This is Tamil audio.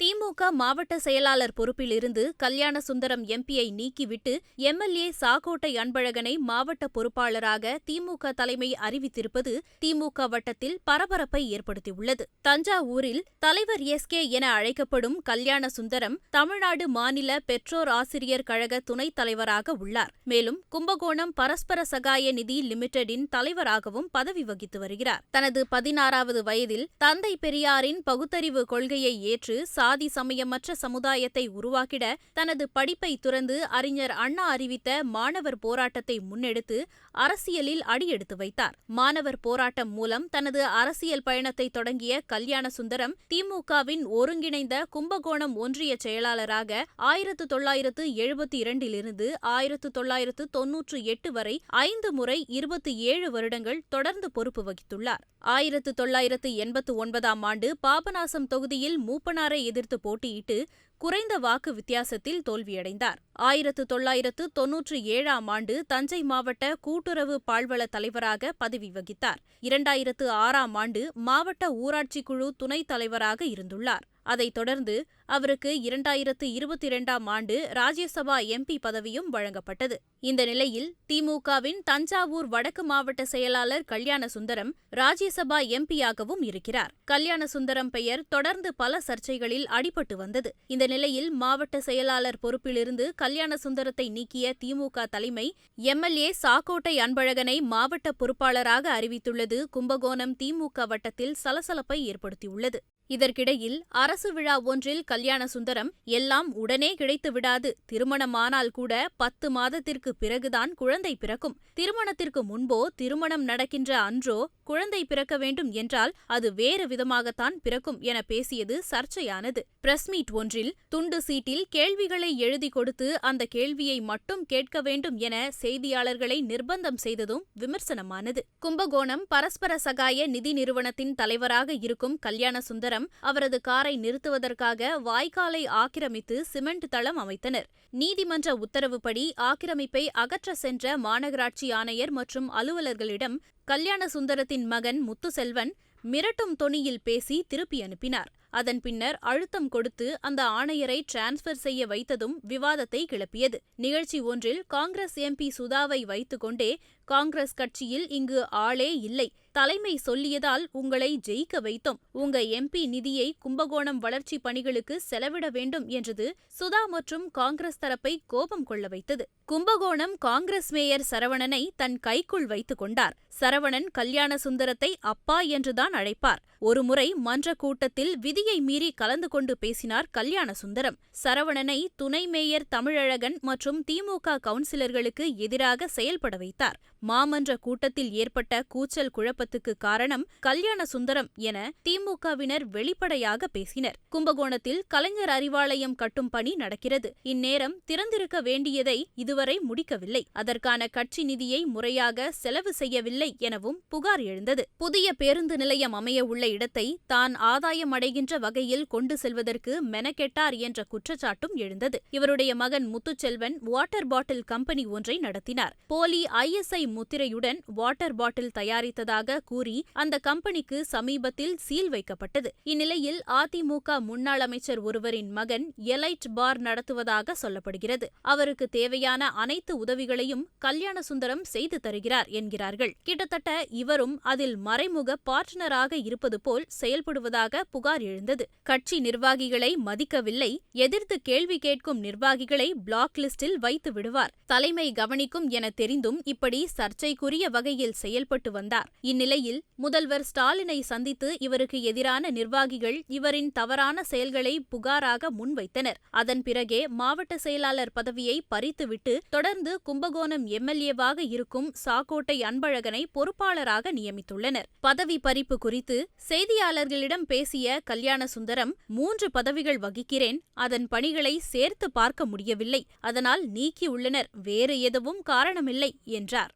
திமுக மாவட்ட செயலாளர் பொறுப்பிலிருந்து கல்யாண சுந்தரம் எம்பியை நீக்கிவிட்டு எம்எல்ஏ சாகோட்டை அன்பழகனை மாவட்ட பொறுப்பாளராக திமுக தலைமை அறிவித்திருப்பது திமுக வட்டத்தில் பரபரப்பை ஏற்படுத்தியுள்ளது. தஞ்சாவூரில் தலைவர் எஸ் கே என அழைக்கப்படும் கல்யாண சுந்தரம் தமிழ்நாடு மாநில பெற்றோர் ஆசிரியர் கழக துணைத் தலைவராக உள்ளார். மேலும் கும்பகோணம் பரஸ்பர சகாய நிதி லிமிடெடின் தலைவராகவும் பதவி வகித்து வருகிறார். தனது பதினாறாவது வயதில் தந்தை பெரியாரின் பகுத்தறிவு கொள்கையை ஏற்று சாதி சமயமற்ற சமுதாயத்தை உருவாக்கிட தனது படிப்பை துறந்து அறிஞர் அண்ணா அறிவித்த மாணவர் போராட்டத்தை முன்னெடுத்து அரசியலில் அடியெடுத்து வைத்தார். மாணவர் போராட்டம் மூலம் தனது அரசியல் பயணத்தை தொடங்கிய கல்யாண சுந்தரம் திமுகவின் ஒருங்கிணைந்த கும்பகோணம் ஒன்றிய செயலாளராக ஆயிரத்து தொள்ளாயிரத்து எழுபத்தி இரண்டிலிருந்து ஆயிரத்து தொள்ளாயிரத்து தொன்னூற்று எட்டு வரை ஐந்து முறை இருபத்தி ஏழு வருடங்கள் தொடர்ந்து பொறுப்பு வகித்துள்ளார். ஆயிரத்து தொள்ளாயிரத்து எண்பத்து ஒன்பதாம் ஆண்டு பாபநாசம் தொகுதியில் மூப்பனாரை எதிர்த்து போட்டியிட்டு குறைந்த வாக்கு வித்தியாசத்தில் தோல்வியடைந்தார். ஆயிரத்து தொள்ளாயிரத்து தொன்னூற்றி ஏழாம் ஆண்டு தஞ்சை மாவட்ட கூட்டுறவு பால்வள தலைவராக பதவி வகித்தார். இரண்டாயிரத்து ஆறாம் ஆண்டு மாவட்ட ஊராட்சிக்குழு துணைத் தலைவராக இருந்துள்ளார். அதைத் தொடர்ந்து அவருக்கு இரண்டாயிரத்து இருபத்தி இரண்டாம் ஆண்டு ராஜ்யசபா எம்பி பதவியும் வழங்கப்பட்டது. இந்த நிலையில் திமுகவின் தஞ்சாவூர் வடக்கு மாவட்ட செயலாளர் கல்யாண சுந்தரம் ராஜ்யசபா எம்பியாகவும் இருக்கிறார். கல்யாண சுந்தரம் பெயர் தொடர்ந்து பல சர்ச்சைகளில் அடிபட்டு வந்தது. இந்த நிலையில் மாவட்ட செயலாளர் பொறுப்பிலிருந்து கல்யாண சுந்தரத்தை நீக்கிய திமுக தலைமை எம்எல்ஏ சாக்கோட்டை அன்பழகனை மாவட்ட பொறுப்பாளராக அறிவித்துள்ளது. கும்பகோணம் திமுக வட்டத்தில் சலசலப்பை ஏற்படுத்தியுள்ளது. இதற்கிடையில் அரசு விழா ஒன்றில் கல்யாண சுந்தரம் எல்லாம் உடனே கிடைத்து விடாது. திருமணமானால் கூட பத்து மாதத்திற்கு பிறகுதான் குழந்தை பிறக்கும். திருமணத்திற்கு முன்போ திருமணம் நடக்கின்ற அன்றோ குழந்தை பிறக்க வேண்டும் என்றால் அது வேறு விதமாகத்தான் பிறக்கும் என பேசியது சர்ச்சையானது. பிரஸ் மீட் ஒன்றில் துண்டு சீட்டில் கேள்விகளை எழுதி கொடுத்து அந்த கேள்வியை மட்டும் கேட்க வேண்டும் என செய்தியாளர்களை நிர்பந்தம் செய்ததும் விமர்சனமானது. கும்பகோணம் பரஸ்பர சகாய நிதி நிறுவனத்தின் தலைவராக இருக்கும் கல்யாண சுந்தரம் அவரது காரை நிறுத்துவதற்காக வாய்க்காலை ஆக்கிரமித்து சிமெண்ட் தளம் அமைத்தனர். நீதிமன்ற உத்தரவுப்படி ஆக்கிரமிப்பை அகற்ற சென்ற மாநகராட்சி ஆணையர் மற்றும் அலுவலர்களிடம் கல்யாண சுந்தரத்தின் மகன் முத்துசெல்வன் மிரட்டும் தொனியில் பேசி திருப்பி அனுப்பினார். அதன் பின்னர் அழுத்தம் கொடுத்து அந்த ஆணையரை டிரான்ஸ்பர் செய்ய வைத்ததும் விவாதத்தை கிளப்பியது. நிகழ்ச்சி ஒன்றில் காங்கிரஸ் எம்பி சுதாவை வைத்துக்கொண்டே காங்கிரஸ் கட்சியில் இங்கு ஆளே இல்லை. தலைமை சொல்லியதால் உங்களை ஜெயிக்க வைத்தோம். உங்க எம்பி நிதியை கும்பகோணம் வளர்ச்சி பணிகளுக்கு செலவிட வேண்டும் என்றது சுதா மற்றும் காங்கிரஸ் தரப்பை கோபம் கொள்ள வைத்தது. கும்பகோணம் காங்கிரஸ் மேயர் சரவணனை தன் கைக்குள் வைத்துக் கொண்டார். சரவணன் கல்யாண சுந்தரத்தை அப்பா என்றுதான் அழைப்பார். ஒருமுறை மன்ற கூட்டத்தில் விதியை மீறி கலந்து கொண்டு பேசினார் கல்யாண சுந்தரம். சரவணனை துணை மேயர் தமிழழகன் மற்றும் திமுக கவுன்சிலர்களுக்கு எதிராக செயல்பட வைத்தார். மாமன்ற கூட்டத்தில் ஏற்பட்ட கூச்சல் குழப்பத்துக்கு காரணம் கல்யாண சுந்தரம் என திமுகவினர் வெளிப்படையாக பேசினர். கும்பகோணத்தில் கலைஞர் அறிவாலயம் கட்டும் பணி நடக்கிறது. இந்நேரம் திறந்திருக்க வேண்டியதை இதுவரை முடிக்கவில்லை. அதற்கான கட்சி நிதியை முறையாக செலவு செய்யவில்லை எனவும் புகார் எழுந்தது. புதிய பேருந்து நிலையம் அமைய உள்ள இடத்தை தான் ஆதாயம் அடைகின்ற வகையில் கொண்டு செல்வதற்கு மெனக்கெட்டார் என்ற குற்றச்சாட்டும் எழுந்தது. இவருடைய மகன் முத்துச்செல்வன் வாட்டர் பாட்டில் கம்பெனி ஒன்றை நடத்தினார். போலி ஐஎஸ்ஐ முத்திரையுடன் வாட்டர் பாட்டில் தயாரித்ததாக கூறி அந்த கம்பெனிக்கு சமீபத்தில் சீல் வைக்கப்பட்டது. இந்நிலையில் அதிமுக முன்னாள் அமைச்சர் ஒருவரின் மகன் எலைட் பார் நடத்துவதாக சொல்லப்படுகிறது. அவருக்கு தேவையான அனைத்து உதவிகளையும் கல்யாண சுந்தரம் செய்து தருகிறார் என்கிறார்கள். கிட்டத்தட்ட இவரும் அதில் மறைமுக பார்ட்னராக இருப்பது போல் செயல்படுவதாக புகார் எழுந்தது. கட்சி நிர்வாகிகளை மதிக்கவில்லை. எதிர்த்து கேள்வி கேட்கும் நிர்வாகிகளை பிளாக் லிஸ்டில் வைத்து விடுவார். தலைமை கவனிக்கும் என தெரிந்தும் இப்படி சர்ச்சைக்குரிய வகையில் செயல்பட்டு வந்தார். இந்நிலையில் முதல்வர் ஸ்டாலினை சந்தித்து இவருக்கு எதிரான நிர்வாகிகள் இவரின் தவறான செயல்களை புகாராக முன்வைத்தனர். அதன் பிறகே மாவட்ட செயலாளர் பதவியை பறித்துவிட்டு தொடர்ந்து கும்பகோணம் எம்எல்ஏவாக இருக்கும் சாக்கோட்டை அன்பழகனை பொறுப்பாளராக நியமித்துள்ளனர். பதவி பறிப்பு குறித்து செய்தியாளர்களிடம் பேசிய கல்யாண சுந்தரம் மூன்று பதவிகள் வகிக்கிறேன் அதன் பணிகளை சேர்த்து பார்க்க முடியவில்லை அதனால் நீக்கியுள்ளனர் வேறு எதுவும் காரணமில்லை என்றார்.